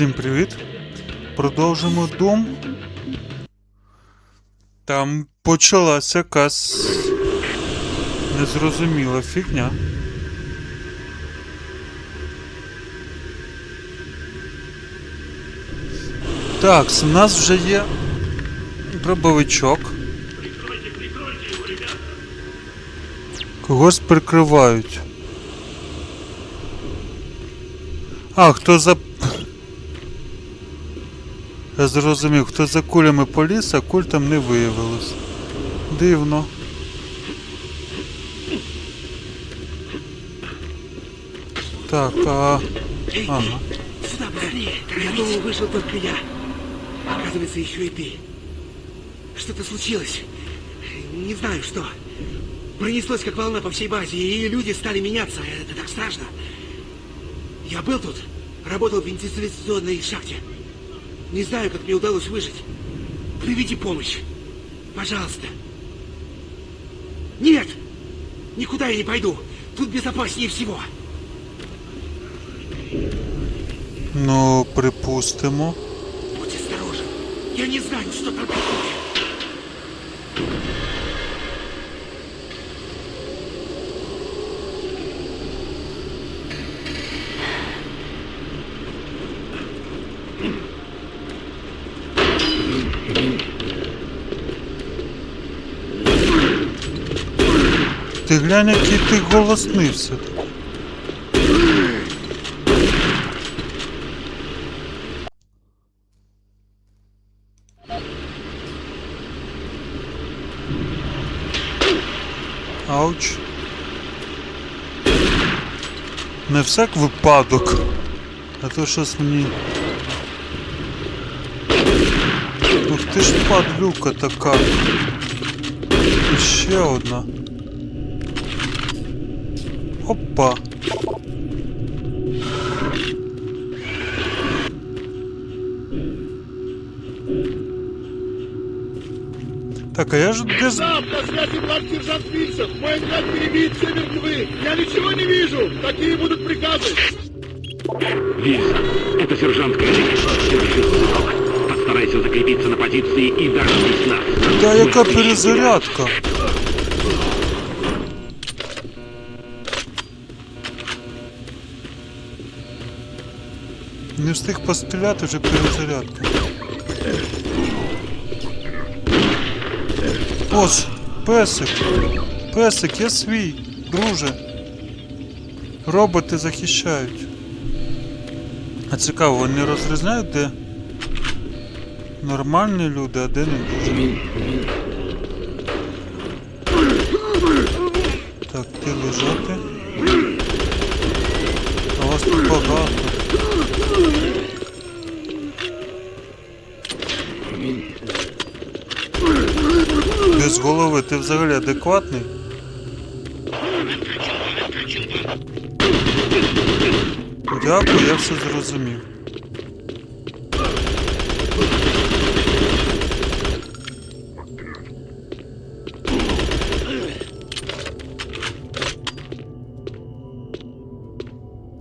Всім привіт. Продовжимо дом. Там почалася якась незрозуміла фігня. Так, у нас вже є дробовичок. Когось прикривають. А, хто за. Я зрозумів, хто за кулями поліз, а куль там не виявилось. Дивно. Так, а. Ага. Сюда, быстрее! Я думал, вышел только я. Оказывается, еще и ты. Что-то случилось. Не знаю, что. Пронеслось, как волна по всей базе, и люди стали меняться. Это так страшно. Я был тут, работал в вентиляционной шахте. Не знаю, как мне удалось выжить. Приведи помощь. Пожалуйста. Нет! Никуда я не пойду. Тут безопаснее всего. Ну, припустимо. Будь осторожен. Я не знаю, что там такое. Глянь, який ти голосний все. Ауч. Не всяк випадок. А то щось мені. Ух ти ж падлюка така. І ще одна. Опа. Так, а я же без... Да, на связи сержант Вильсон. Мой отряд перебит, все мертвы. Я ничего не вижу. Какие будут приказы? Вильсон, это сержант Крылик. Постарайся закрепиться на позиции и дождись нас. Да, яка Мы перезарядка. Не встиг постріляти, вже перезарядка. Ось, песик. Песик, я свій, друже. Роботи захищають. А цікаво, вони розрізняють, де нормальні люди, а де не дуже. Так, ти лежати. А вас тут багато. Без голови, ти взагалі адекватний? Дякую, я все зрозумів.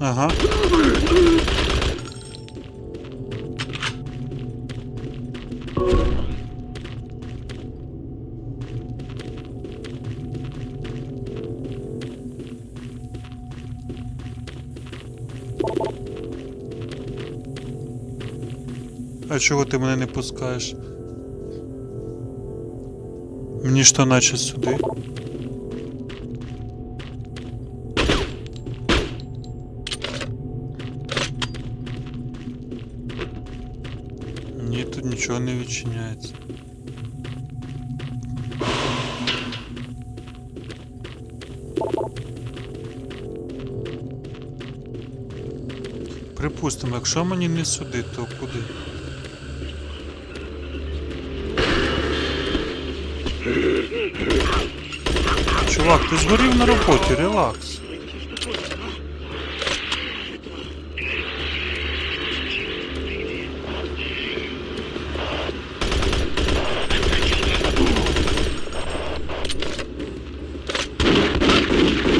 Ага. Чого ти мене не пускаєш? Мені що наче сюди? Ні, тут нічого не відчиняється. Припустимо, якщо мені не сюди, то куди? Чувак, ти згорів на роботі, релакс.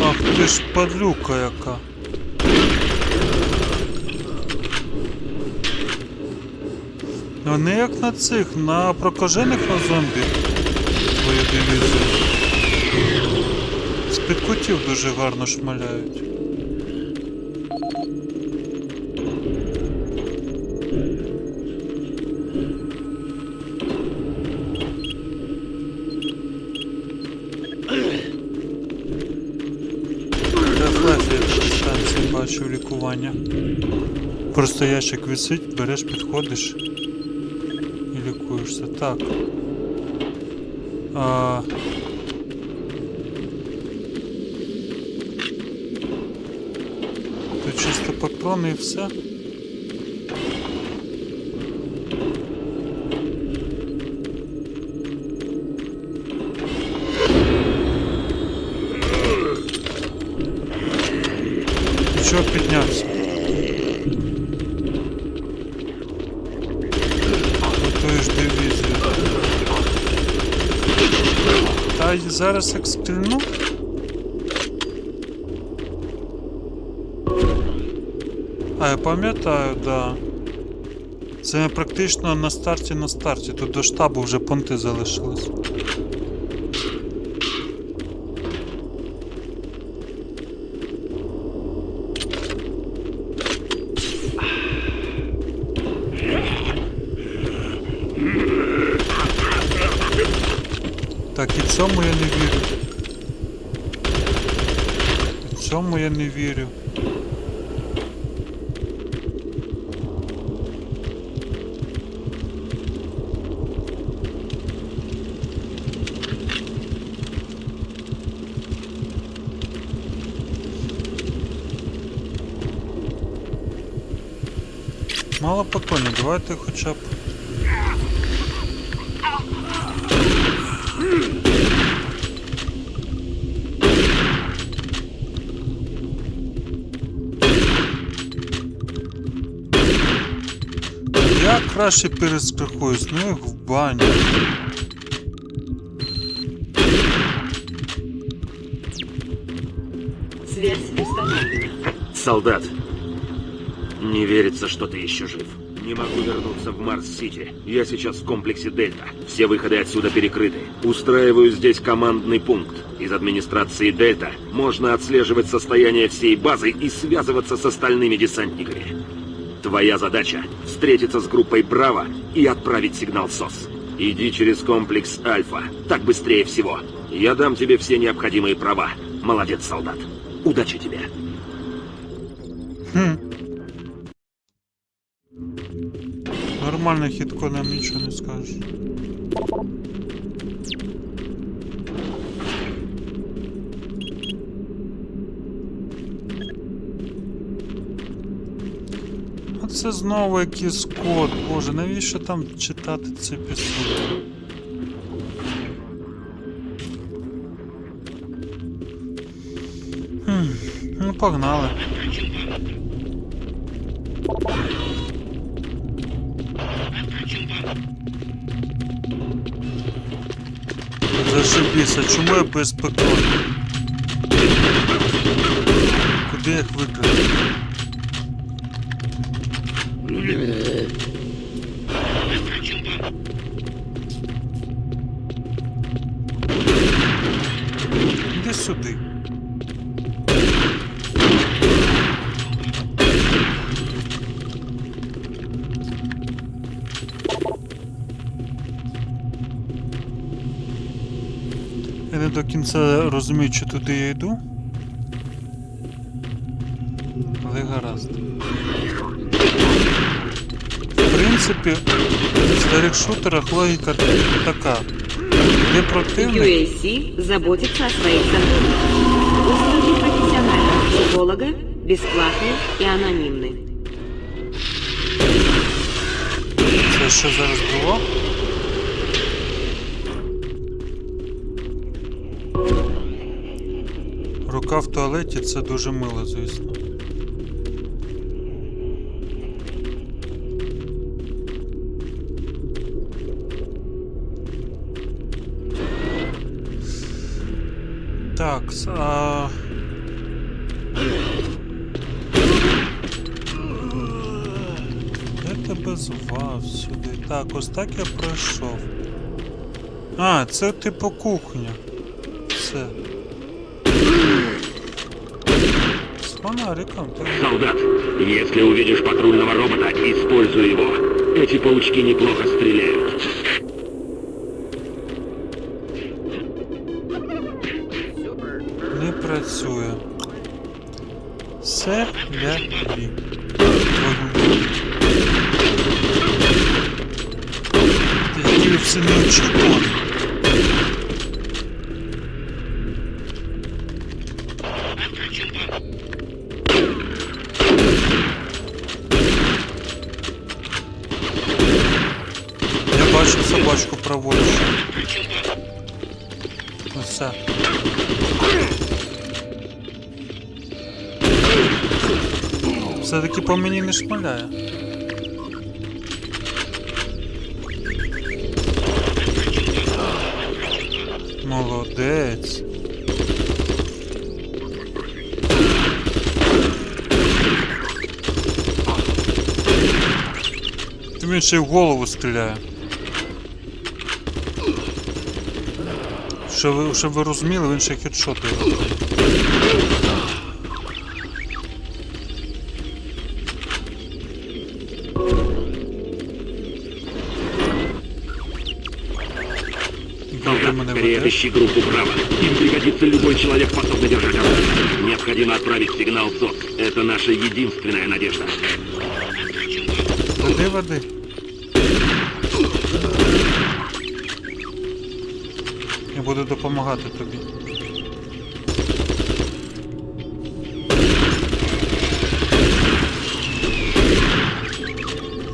Ах ти ж падлюка яка. Вони як на цих, на прокажених на зомбі. Твою дивізію. З-під кутів дуже гарно шмаляють. Бачу лікування. Просто ящик висить, береш, підходиш і лікуєшся. Так. А... Тут чисто патрони і все. Нічого піднявся. Зараз як стрільну. А, я пам'ятаю, да. Це практично на старті на старті. Тут до штабу вже понти залишились. Мало патронів, давайте хоча б. Я краще перестрахуюсь, ну їх в баню. Связь установлена. Солдат, верится, что ты еще жив. Не могу вернуться в Марс-Сити. Я сейчас в комплексе Дельта. Все выходы отсюда перекрыты. Устраиваю здесь командный пункт. Из администрации Дельта можно отслеживать состояние всей базы и связываться с остальными десантниками. Твоя задача — встретиться с группой Браво и отправить сигнал СОС. Иди через комплекс Альфа. Так быстрее всего. Я дам тебе все необходимые права. Молодец, солдат. Удачи тебе. Нормально хітко нам нічого не скажеш. Оце знову якийсь код. Боже, навіщо там читати ці пісні? Хм, ну погнали. Зашибісь, а чому я без патронів? Куди їх викрити? Іди сюди. Я не до кінця розумію, що туди я йду. Але гаразд. В принципі, в старих шутерах логіка така. Де противник, UAC заботится о своих сотрудниках. Услуги профессионального психолога бесплатны и анонимны. це що зараз було? В туалеті це дуже мило, звісно. Так, а... Я тебе звав сюди? Так, ось так я пройшов. А, це типу кухня. Все. фонариком, так. Солдат, если увидишь патрульного робота, используй его. Эти паучки неплохо стреляют. Не працює. Все для лі. Які все неочікувані. Я собачку праворуч. Ось це. Все-таки по мені не шмаляє. Молодець. Ти він ще й в голову стріляє. Щоб ви, щоб ви розуміли, він ще хедшоти робить. Куди Солдат, мене скорее ведеш? отыщи группу «Браво». Им пригодится любой человек, способный держать оружие. Необходимо отправить сигнал СОС. Это наша единственная надежда. Веди, веди. Буду допомагати тобі.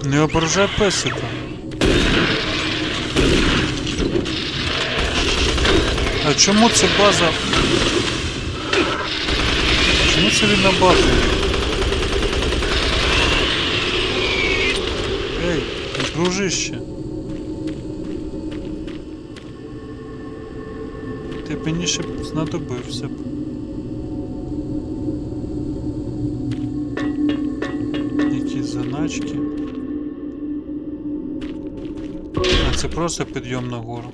Не ображай песика. А чому це база? Чому це він на базу? Ей, дружище. Б мені ще б знадобився б. Які заначки. А це просто підйом на гору.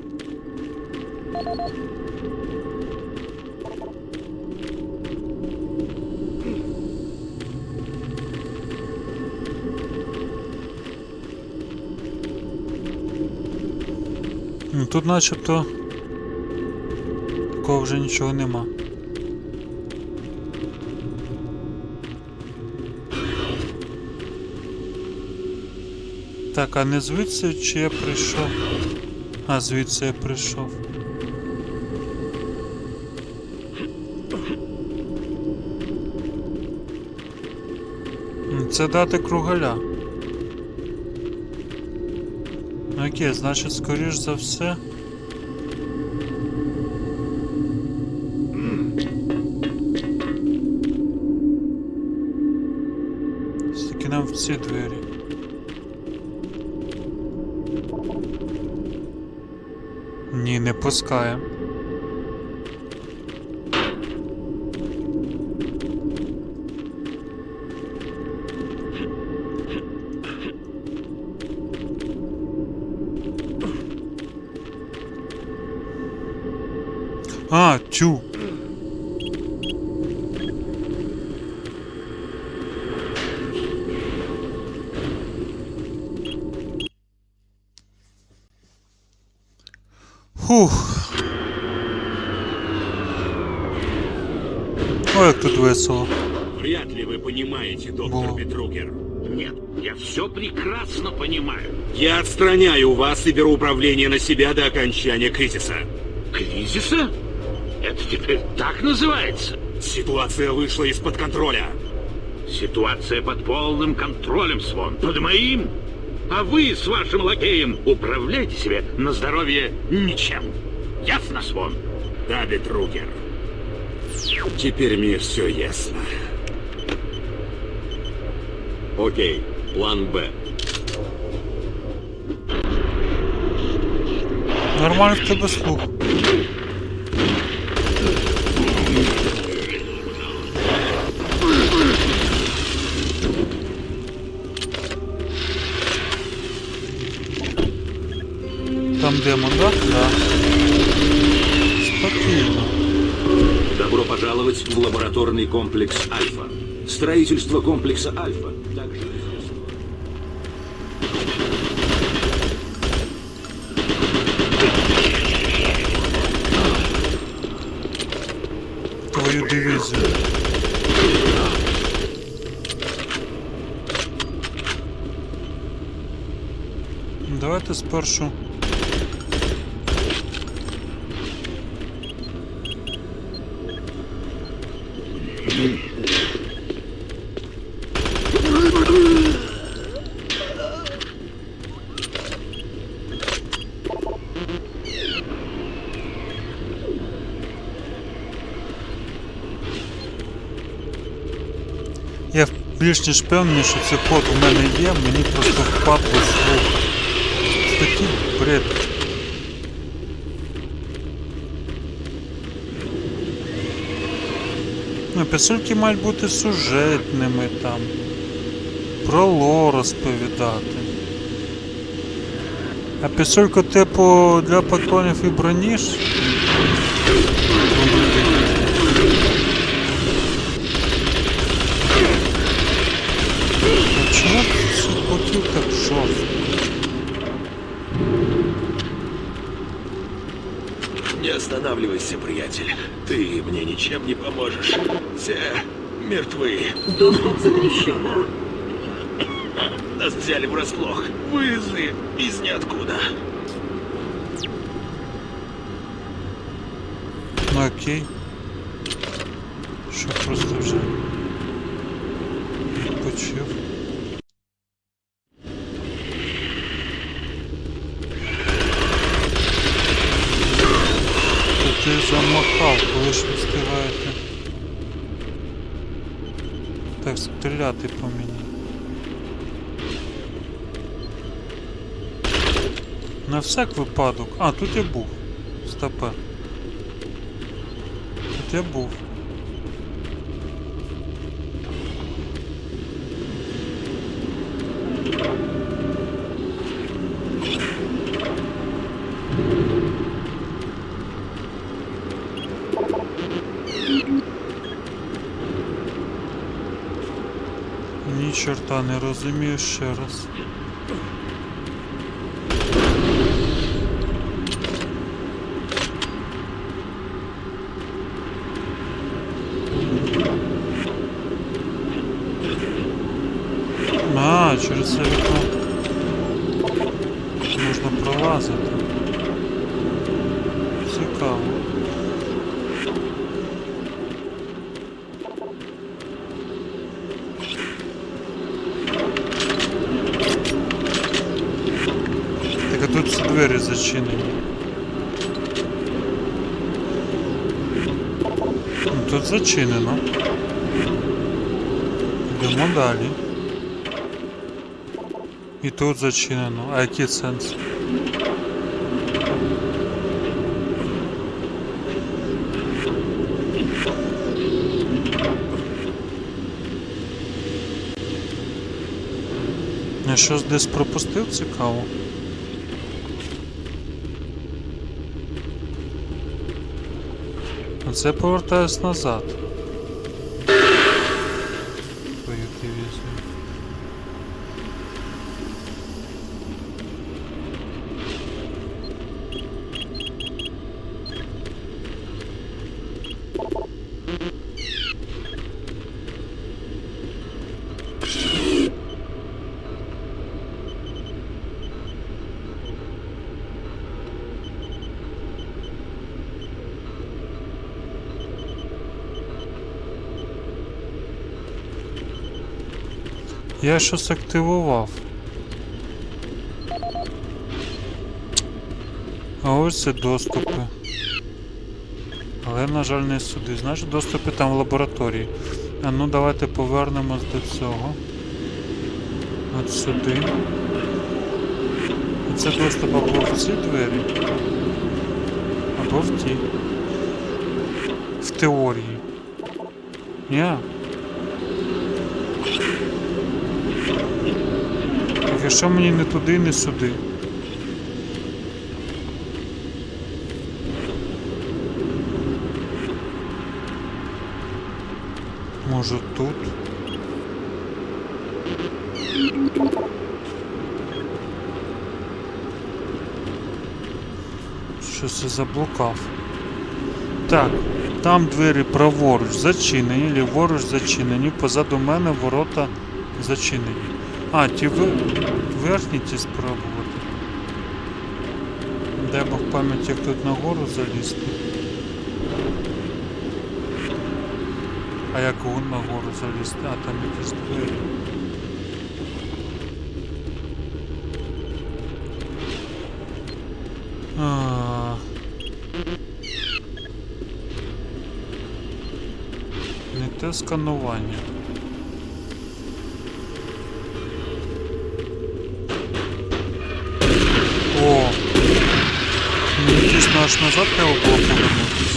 Тут начебто вже нічого нема. Так, а не звідси чи я прийшов? А, звідси я прийшов. Це дати кругаля. Окей, значить, скоріш за все. Тільки нам в ці двері. Ні, не пускає. А, тю. Весело. Вряд ли вы понимаете, доктор Во. Петрукер. Нет, я все прекрасно понимаю. Я отстраняю вас и беру управление на себя до окончания кризиса. Кризиса? Это теперь так называется? Ситуация вышла из-под контроля. Ситуация под полным контролем, Свон. Под моим? А вы с вашим лакеем управляйте себе на здоровье ничем. Ясно, Свон? Да, Петрукер. Теперь мне все ясно. Окей, план Б. Нормально в тебе слух. Комплекс Альфа. Строительство комплекса Альфа также. Твою дивізію. Давайте спершу. Я більш ніж певний, що цей код у мене є, мені просто впадло слух. Це такий бред. Ну, писульки мають бути сюжетними там. Про лор розповідати. А писульку типу для патронів і броніж. Останавливайся, приятель. Ты мне ничем не поможешь. Все мертвы. Доступ запрещен. Нас взяли врасплох. Вызы из ниоткуда. Ну окей. Що просто вже відпочив. Замахав, коли ж ви встигаєте. Так стріляти по мені. На всяк випадок. А, тут я був. Стопе. Тут я був. Ні чорта не розумію ще раз. А, через це вікно можна пролазити. Цікаво. Так а тут всі двері зачинені. Ну, Тут зачинено. Йдемо далі. І тут зачинено. А який сенс? Я щось десь пропустив цікаво. Оце повертаюсь назад. Твою дивізію. Я щось активував. А ось це доступи. Але, на жаль, не сюди. Знаєш, доступи там в лабораторії. А ну давайте повернемось до цього. От сюди. І це доступ або в ці двері. Або в ті. В теорії. Я. і що мені не туди, не сюди. Може тут? Що це заблукав. Так, там двері праворуч зачинені, ліворуч зачинені, позаду мене ворота зачинені. А, ті ви... верхні ті спробувати. Дай Бог пам'ять, як тут нагору залізти. А як у- нагору залізти? А там якісь двері. А. Не те сканування. Аж назад треба було повернутися.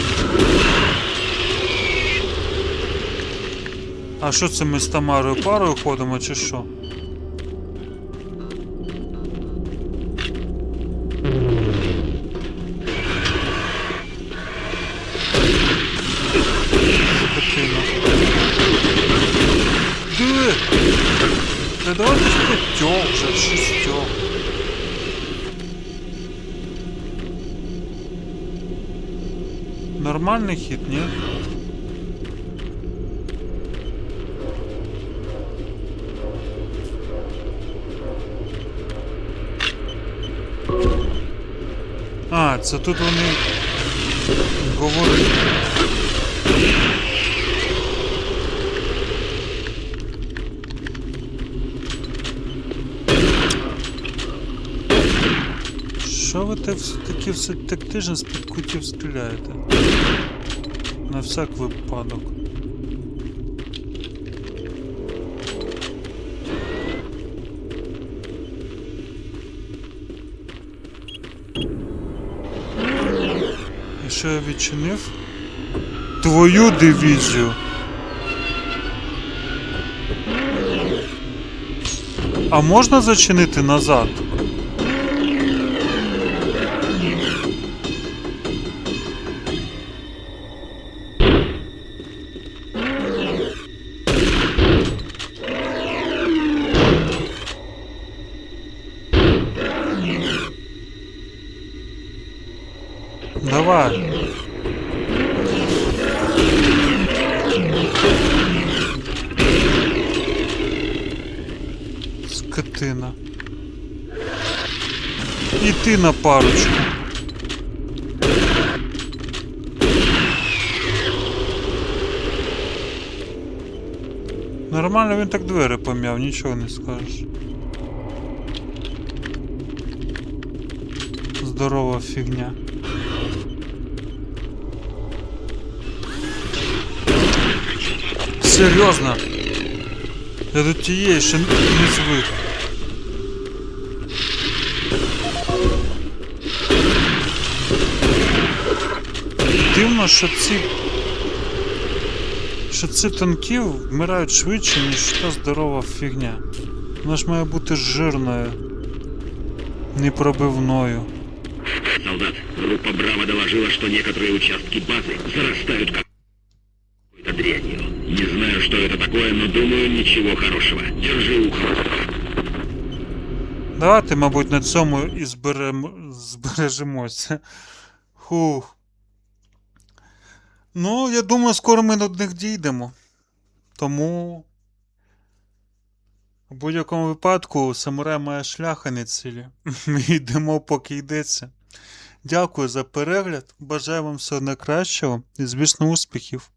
А що це ми з Тамарою парою ходимо, чи що? Де? Та давайте ж п'ятьох вже, шістьох. Нормальний хит, ні? А, це тут вони говорять. Ви так все все тактично з-під кутів стріляєте? На всяк випадок. І що я відчинив? Твою дивізію. А можна зачинити назад? Скотина. І ти на парочку. Нормально він так двері пом'яв, нічого не скажеш. Здорова фігня. Серйозно? Я до тієї ще не звик. Дивно, що ці. Що ці танки вмирають швидше, ніж та здорова фігня. Вона ж має бути жирною, непробивною. Солдат, группа Браво доложила, что некоторые участки базы зарастают какой-то дрянью. Не знаю, что это такое, но думаю, ничего хорошего. Держи ухо. Давайте, мабуть, на цьому і зберем... збережемося. Хух. Ну, я думаю, скоро ми до них дійдемо. Тому. В будь-якому випадку самурай має шляхи не цілі. Ми йдемо, поки йдеться. Дякую за перегляд. Бажаю вам всього найкращого і, звісно, успіхів.